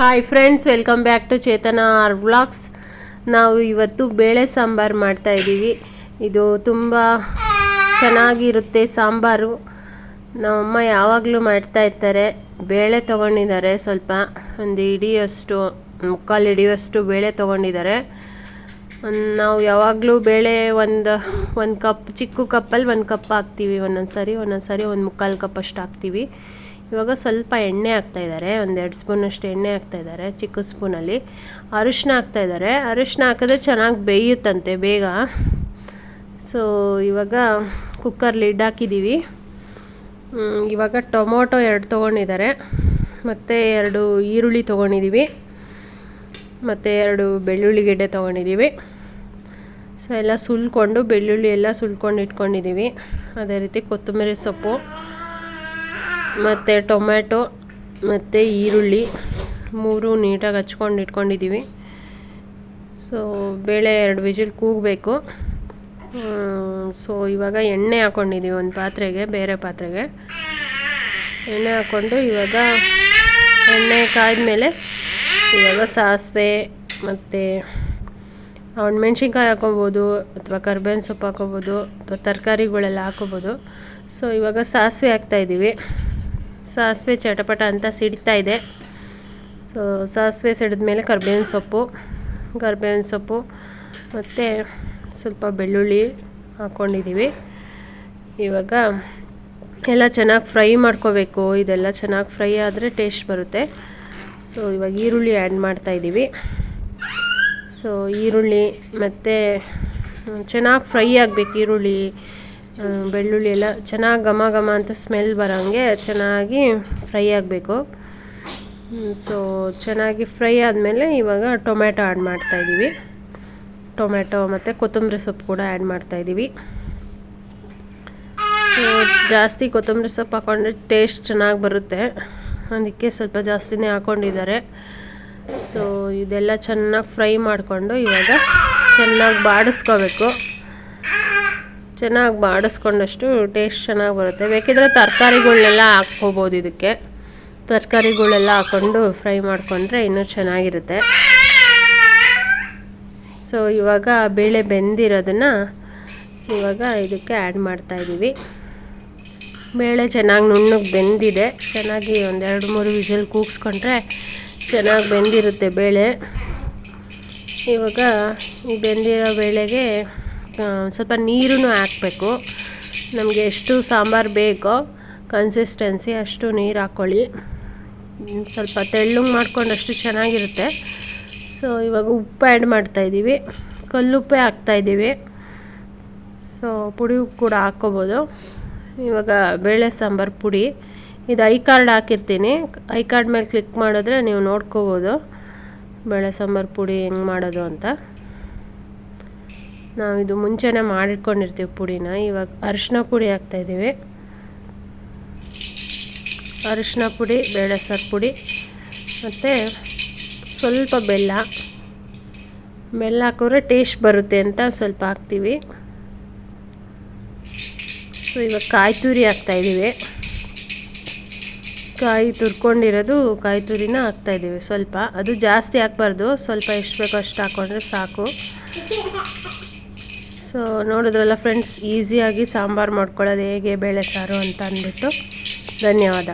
Hi friends welcome back to Chetana R vlogs ನಾವು ಇವತ್ತು ಬೇಳೆ ಸಾಂಬಾರು ಮಾಡ್ತಾ ಇದ್ದೀವಿ. ಇದು ತುಂಬ ಚೆನ್ನಾಗಿರುತ್ತೆ ಸಾಂಬಾರು. ನಮ್ಮಮ್ಮ ಯಾವಾಗಲೂ ಮಾಡ್ತಾ ಇರ್ತಾರೆ. ಬೇಳೆ ತೊಗೊಂಡಿದ್ದಾರೆ ಸ್ವಲ್ಪ. ಒಂದು ಹಿಡಿಯೋಷ್ಟು, ಮುಕ್ಕಾಲು ಹಿಡಿಯುವಷ್ಟು ಬೇಳೆ ತೊಗೊಂಡಿದ್ದಾರೆ. ನಾವು ಯಾವಾಗಲೂ ಬೇಳೆ ಒಂದು ಒಂದು ಕಪ್, ಚಿಕ್ಕ ಕಪ್ಪಲ್ಲಿ ಒಂದು ಕಪ್ ಹಾಕ್ತೀವಿ. ಒಂದೊಂದು ಸಾರಿ ಒಂದೊಂದು ಸಾರಿ ಒಂದು ಮುಕ್ಕಾಲು ಕಪ್ ಅಷ್ಟು ಹಾಕ್ತೀವಿ. ಇವಾಗ ಸ್ವಲ್ಪ ಎಣ್ಣೆ ಹಾಕ್ತಾ ಇದ್ದಾರೆ. ಒಂದೆರಡು ಸ್ಪೂನಷ್ಟು ಎಣ್ಣೆ ಹಾಕ್ತಾ ಇದ್ದಾರೆ ಚಿಕ್ಕ ಸ್ಪೂನಲ್ಲಿ. ಅರಿಶಿನ ಹಾಕ್ತಾ ಇದ್ದಾರೆ. ಅರಿಶಿನ ಹಾಕಿದ್ರೆ ಚೆನ್ನಾಗಿ ಬೇಯುತ್ತಂತೆ ಬೇಗ. ಸೊ ಇವಾಗ ಕುಕ್ಕರ್ ಲಿಡ್ ಹಾಕಿದ್ದೀವಿ ಇವಾಗ ಟೊಮೊಟೊ ಎರಡು ತೊಗೊಂಡಿದ್ದಾರೆ. ಮತ್ತು ಎರಡು ಈರುಳ್ಳಿ ತೊಗೊಂಡಿದ್ದೀವಿ ಮತ್ತು ಎರಡು ಬೆಳ್ಳುಳ್ಳಿ ಗೆಡ್ಡೆ ತೊಗೊಂಡಿದ್ದೀವಿ ಸೊ ಎಲ್ಲ ಸುಲ್ಕೊಂಡು, ಬೆಳ್ಳುಳ್ಳಿ ಎಲ್ಲ ಸುಲ್ಕೊಂಡು ಇಟ್ಕೊಂಡಿದ್ದೀವಿ ಅದೇ ರೀತಿ ಕೊತ್ತಂಬರಿ ಸೊಪ್ಪು. ಮತ್ತು ಟೊಮ್ಯಾಟೊ, ಮತ್ತು ಈರುಳ್ಳಿ ಮೂರು ನೀಟಾಗಿ ಹಚ್ಕೊಂಡು ಇಟ್ಕೊಂಡಿದ್ದೀವಿ. ಸೊ ಬೇಳೆ ಎರಡು ವಿಜಿಲ್ ಕೂಗಬೇಕು. ಸೊ ಇವಾಗ ಎಣ್ಣೆ ಹಾಕ್ಕೊಂಡಿದ್ದೀವಿ ಒಂದು ಪಾತ್ರೆಗೆ, ಬೇರೆ ಪಾತ್ರೆಗೆ. ಎಣ್ಣೆ ಹಾಕ್ಕೊಂಡು ಇವಾಗ ಎಣ್ಣೆ ಕಾಯ್ದ್ಮೇಲೆ ಇವಾಗ ಸಾಸಿವೆ ಮತ್ತು ಮೆಣಸಿನ್ಕಾಯಿ ಹಾಕೊಬೋದು ಅಥವಾ ಕರ್ಬೇವಿನ ಸೊಪ್ಪು ಹಾಕೋಬೋದು ಅಥವಾ ತರಕಾರಿಗಳೆಲ್ಲ ಹಾಕೋಬೋದು. ಸೊ ಇವಾಗ ಸಾಸಿವೆ ಹಾಕ್ತಾಯಿದ್ದೀವಿ ಸಾಸಿವೆ ಚಟಪಟ ಅಂತ ಸಿಡ್ತಾ ಇದೆ. ಸೊ ಸಾಸಿವೆ ಸಿಡಿದ ಮೇಲೆ ಕರ್ಬೇವಿನ ಸೊಪ್ಪು ಕರ್ಬೇವಿನ ಸೊಪ್ಪು ಮತ್ತು ಸ್ವಲ್ಪ ಬೆಳ್ಳುಳ್ಳಿ ಹಾಕ್ಕೊಂಡಿದ್ದೀವಿ ಇವಾಗ ಎಲ್ಲ ಚೆನ್ನಾಗಿ ಫ್ರೈ ಮಾಡ್ಕೋಬೇಕು. ಇದೆಲ್ಲ ಚೆನ್ನಾಗಿ ಫ್ರೈ ಆದರೆ ಟೇಸ್ಟ್ ಬರುತ್ತೆ. ಸೊ ಇವಾಗ ಈರುಳ್ಳಿ ಆ್ಯಡ್ ಮಾಡ್ತಾಯಿದ್ದೀವಿ ಸೊ ಈರುಳ್ಳಿ ಮತ್ತು ಚೆನ್ನಾಗಿ ಫ್ರೈ ಆಗಬೇಕು ಈರುಳ್ಳಿ. ಬೆಳ್ಳುಳ್ಳಿ ಎಲ್ಲ ಚೆನ್ನಾಗಿ ಘಮ ಘಮ ಅಂತ ಸ್ಮೆಲ್ ಬರೋಂಗೆ ಚೆನ್ನಾಗಿ ಫ್ರೈ ಆಗಬೇಕು. ಸೊ ಚೆನ್ನಾಗಿ ಫ್ರೈ ಆದಮೇಲೆ ಇವಾಗ ಟೊಮ್ಯಾಟೊ ಆ್ಯಡ್ ಮಾಡ್ತಾಯಿದ್ದೀವಿ ಟೊಮ್ಯಾಟೊ ಮತ್ತು ಕೊತ್ತಂಬರಿ ಸೊಪ್ಪು ಕೂಡ ಆ್ಯಡ್ ಮಾಡ್ತಾಯಿದ್ದೀವಿ ಸೊ ಜಾಸ್ತಿ ಕೊತ್ತಂಬರಿ ಸೊಪ್ಪು ಹಾಕೊಂಡ್ರೆ ಟೇಸ್ಟ್ ಚೆನ್ನಾಗಿ ಬರುತ್ತೆ. ಅದಕ್ಕೆ ಸ್ವಲ್ಪ ಜಾಸ್ತಿನೇ ಹಾಕ್ಕೊಂಡಿದ್ದಾರೆ ಸೊ ಇದೆಲ್ಲ ಚೆನ್ನಾಗಿ ಫ್ರೈ ಮಾಡಿಕೊಂಡು ಇವಾಗ ಚೆನ್ನಾಗಿ ಬಾಡಿಸ್ಕೋಬೇಕು. ಚೆನ್ನಾಗಿ ಬಾಡಿಸ್ಕೊಂಡಷ್ಟು ಟೇಸ್ಟ್ ಚೆನ್ನಾಗಿ ಬರುತ್ತೆ. ಬೇಕಿದ್ರೆ ತರಕಾರಿಗಳನ್ನೆಲ್ಲ ಹಾಕ್ಕೋಬೋದು ಇದಕ್ಕೆ. ತರಕಾರಿಗಳೆಲ್ಲ ಹಾಕ್ಕೊಂಡು ಫ್ರೈ ಮಾಡಿಕೊಂಡ್ರೆ ಇನ್ನೂ ಚೆನ್ನಾಗಿರುತ್ತೆ. ಸೊ ಇವಾಗ ಬೇಳೆ ಬೆಂದಿರೋದನ್ನು ಇವಾಗ ಇದಕ್ಕೆ ಆ್ಯಡ್ ಮಾಡ್ತಾಯಿದ್ದೀವಿ ಬೇಳೆ ಚೆನ್ನಾಗಿ ನುಣ್ಣಗೆ ಬೆಂದಿದೆ. ಚೆನ್ನಾಗಿ ಒಂದೆರಡು ಮೂರು ವಿಷಲ್ ಕೂಗಿಸ್ಕೊಂಡ್ರೆ ಚೆನ್ನಾಗಿ ಬೆಂದಿರುತ್ತೆ ಬೇಳೆ. ಇವಾಗ ಈ ಬೆಂದಿರೋ ಬೇಳೆಗೆ ಸ್ವಲ್ಪ ನೀರೂ ಹಾಕಬೇಕು. ನಮಗೆ ಎಷ್ಟು ಸಾಂಬಾರು ಬೇಕೋ ಕನ್ಸಿಸ್ಟೆನ್ಸಿ ಅಷ್ಟು ನೀರು ಹಾಕ್ಕೊಳ್ಳಿ ಸ್ವಲ್ಪ ತೆಳ್ಳಗೆ ಮಾಡ್ಕೊಂಡಷ್ಟು ಚೆನ್ನಾಗಿರುತ್ತೆ. ಸೊ ಇವಾಗ ಉಪ್ಪು ಆ್ಯಡ್ ಮಾಡ್ತಾಯಿದ್ದೀವಿ ಕಲ್ಲುಪ್ಪೇ ಹಾಕ್ತಾಯಿದ್ದೀವಿ ಸೊ ಪುಡಿ ಕೂಡ ಹಾಕ್ಕೋಬೋದು. ಇವಾಗ ಬೇಳೆ ಸಾಂಬಾರು ಪುಡಿ. ಇದು ಐ ಕಾರ್ಡ್ ಹಾಕಿರ್ತೀನಿ. ಐ ಕಾರ್ಡ್ ಮೇಲೆ ಕ್ಲಿಕ್ ಮಾಡಿದ್ರೆ ನೀವು ನೋಡ್ಕೋಬೋದು. ಬೇಳೆ ಸಾಂಬಾರು ಪುಡಿ ಹೆಂಗೆ ಮಾಡೋದು ಅಂತ. ನಾವು ಇದು ಮುಂಚೆನೇ ಮಾಡಿಟ್ಕೊಂಡಿರ್ತೀವಿ ಪುಡಿನ. ಇವಾಗ ಅರಿಶಿನ ಪುಡಿ ಹಾಕ್ತಾಯಿದ್ದೀವಿ ಅರಿಶಿನ ಪುಡಿ ಬೇಳೆ ಸಾರು ಪುಡಿ, ಮತ್ತು ಸ್ವಲ್ಪ ಬೆಲ್ಲ. ಬೆಲ್ಲ ಹಾಕಿದ್ರೆ ಟೇಸ್ಟ್ ಬರುತ್ತೆ ಅಂತ ಸ್ವಲ್ಪ ಹಾಕ್ತೀವಿ. ಸೊ ಇವಾಗ ಕಾಯಿ ತುರಿ ಹಾಕ್ತಾಯಿದ್ದೀವಿ ಕಾಯಿ ತುರ್ಕೊಂಡಿರೋದು ಕಾಯಿ ತುರಿನ ಹಾಕ್ತಾಯಿದ್ದೀವಿ ಸ್ವಲ್ಪ. ಅದು ಜಾಸ್ತಿ ಹಾಕ್ಬಾರ್ದು. ಸ್ವಲ್ಪ ಎಷ್ಟು ಬೇಕೋ ಅಷ್ಟು ಹಾಕ್ಕೊಂಡ್ರೆ ಸಾಕು. ಸೊ ನೋಡಿದ್ರಲ್ಲ ಫ್ರೆಂಡ್ಸ್ ಈಸಿಯಾಗಿ ಸಾಂಬಾರು ಮಾಡ್ಕೊಳ್ಳೋದು ಹೇಗೆ ಬೇಳೆ ಸಾರು ಅಂತ ಅಂದ್ಬಿಟ್ಟು ಧನ್ಯವಾದ.